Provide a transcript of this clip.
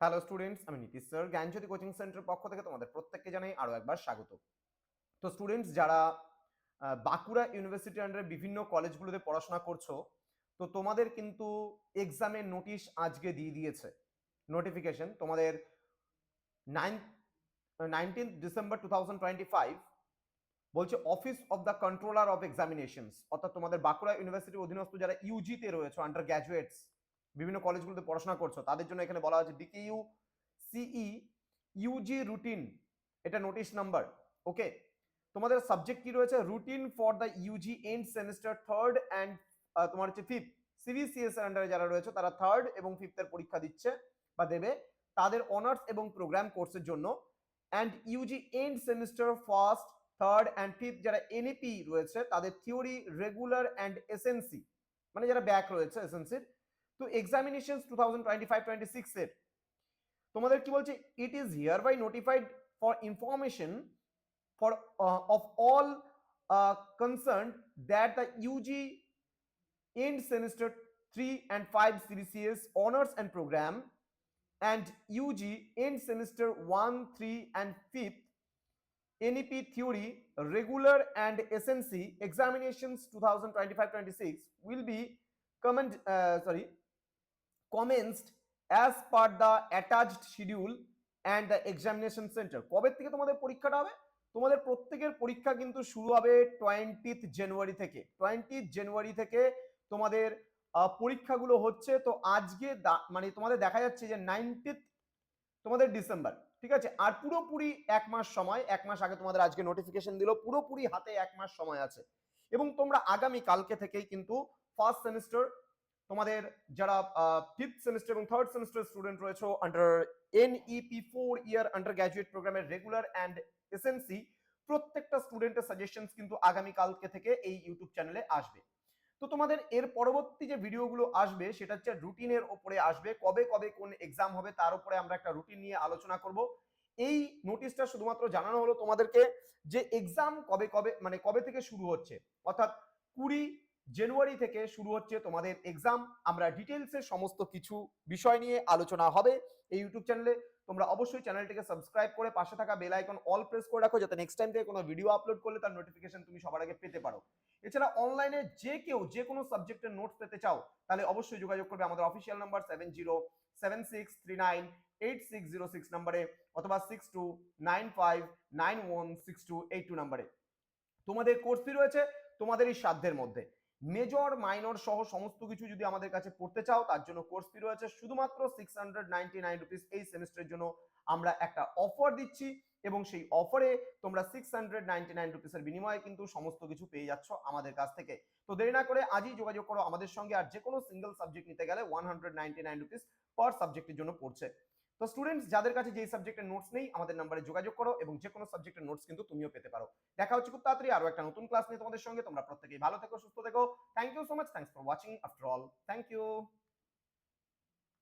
Hello students আমি Nitish sir. Gyanjyoti coaching centre পক্ষ থেকে তোমাদের প্রত্যেককে জানাই আরও একবার স্বাগত। তো স্টুডেন্টস যারা বাঁকুড়া ইউনিভার্সিটি আন্ডারে বিভিন্ন কলেজগুলোতে পড়াশোনা করছ, তো তোমাদের কিন্তু এক্সামের নোটিশ আজকে দিয়ে দিয়েছে। নোটিফিকেশন তোমাদের nine nineteen December two thousand twenty five বলছে office of the controller of examinations অর্থাৎ তোমাদের বাঁকুড়া ইউনিভার্সিটির অধীনস্থ যারা ইউজিতে রয়েছে আন্ডার গ্র্যাজুয়েটস বিভিন্ন কলেজগুলোতে পড়াশোনা করছ, তাদের জন্য এখানে বলা হচ্ছে বিকেইউ সিই ইউজি রুটিন এটা নোটিশ নাম্বার ওকে তোমাদের সাবজেক্ট কি রয়েছে? Routine for the UG end semester third and তোমার হচ্ছে ফিফথ সিবিসিএস এর আন্ডারে যারা রয়েছে, তারা থার্ড এবং ফিফথের পরীক্ষা দিচ্ছে বা দেবে তাদের অনার্স এবং প্রোগ্রাম কোর্সের জন্য। And UG end semester first third and fifth যারা এনইপি রয়েছে, তাদের থিওরি রেগুলার অ্যান্ড এসএনসি মানে যারা ব্যাক রয়েছে এসএনসির তো examination two thousand twenty five twenty six এর তোমাদের কি বলছে it is hereby notified for information for of all concern that the UG end semester 3 and 5 CBCS honors and program and UG end semester 1 3 and 5th NEP theory regular and SNC examinations 2025-26 will be comment uh, sorry commenced as per the attached schedule and the examination center. কবে থেকে তোমাদের পরীক্ষাটা হবে? তোমাদের প্রত্যেকের পরীক্ষা কিন্তু শুরু হবে টোয়েন্টিথ জানুয়ারি থেকে। টোয়েন্টিথ জানুয়ারি থেকে তোমাদের পরীক্ষাগুলো হচ্ছে, তো আজকে মানে তোমাদের দেখা যাচ্ছে যে নাইনটিথ তোমাদের ডিসেম্বর ঠিক আছে? আর পুরোপুরি এক মাস সময়, এক মাস আগে তোমাদের আজকে নোটিফিকেশন দিল, পুরোপুরি হাতে এক মাস সময় আছে। এবং তোমরা আগামী কালকে থেকেই কিন্তু ফার্স্ট সেমিস্টার তোমাদের যারা ফিফথ সেমিস্টার এবং থার্ড সেমিস্টার স্টুডেন্ট রয়েছে under NEP four year under graduate প্রোগ্রামের রেগুলার অ্যান্ড এসএনসি প্রত্যেকটা স্টুডেন্টের সাজেশনস কিন্তু আগামী কালকে থেকে এই ইউটিউব চ্যানেলে আসবে। তো তোমাদের এর পরবর্তী যে ভিডিওগুলো আসবে, সেটা হচ্ছে রুটিনের ওপরে আসবে, কবে কবে কোন এক্সাম হবে তার উপরে আমরা একটা রুটিন নিয়ে আলোচনা করব। এই নোটিশটা শুধুমাত্র জানানো হলো তোমাদেরকে যে এক্সাম কবে কবে মানে কবে থেকে শুরু হচ্ছে, অর্থাৎ কুড়ি জানুয়ারি থেকে শুরু হচ্ছে তোমাদের এক্সাম আমরা ডিটেলসে সমস্ত কিছু বিষয় নিয়ে আলোচনা হবে। এই ইউটিউব চ্যানেলে তোমরা অবশ্যই চ্যানেলটিকে সাবস্ক্রাইব করে পাশে থাকা বেল আইকন অল প্রেস করে রাখো, যাতে নেক্সট টাইম থেকে কোনো ভিডিও আপলোড করলে তার নোটিফিকেশন তুমি সবার আগে পেতে পারো। এছাড়া অনলাইনে যে কেউ যে কোনো সাবজেক্টের নোটস পেতে চাও, তাহলে অবশ্যই যোগাযোগ করবে আমাদের official number seven zero seven six three nine eight six zero six নাম্বারে অথবা six two nine five nine one six two eight two নাম্বারে তোমাদের কোর্স ফি রয়েছে তোমাদেরই সাধ্যের মধ্যে। মেজর, মাইনর সহ সমস্ত কিছু যদি আমাদের কাছে পড়তে চাও, তার জন্য কোর্স ফি রয়েছে। শুধুমাত্র সিক্স হান্ড্রেড এই সেমিস্টারের জন্য আমরা একটা অফার দিচ্ছি এবং সেই অফারে তোমরা সিক্স হান্ড্রেড নাইনটি নাইন রুপিসের বিনিময়ে কিন্তু সমস্ত কিছু পেয়ে যাচ্ছ আমাদের কাছ থেকে। তো দেরি না করে আজই যোগাযোগ করো আমাদের সঙ্গে আর যে কোনো সিঙ্গেল সাবজেক্ট নিতে গেলে one hundred ninety nine rupees per সাবজেক্টের জন্য পড়ছে। তো স্টুডেন্টস যাদের কাছে যেই সাবজেক্টের নোটস নেই, আমাদের নাম্বারে যোগাযোগ করো এবং যে কোনো সাবজেক্টের নোটস কিন্তু তুমিও পেতে পারো। দেখা হচ্ছে খুব তাড়াতাড়ি আরও একটা নতুন ক্লাস নিয়ে তোমাদের সঙ্গে। তোমরা প্রত্যেকেই ভালো থেকো, সুস্থ থেকো। Thank you so much thanks for watching after all thank you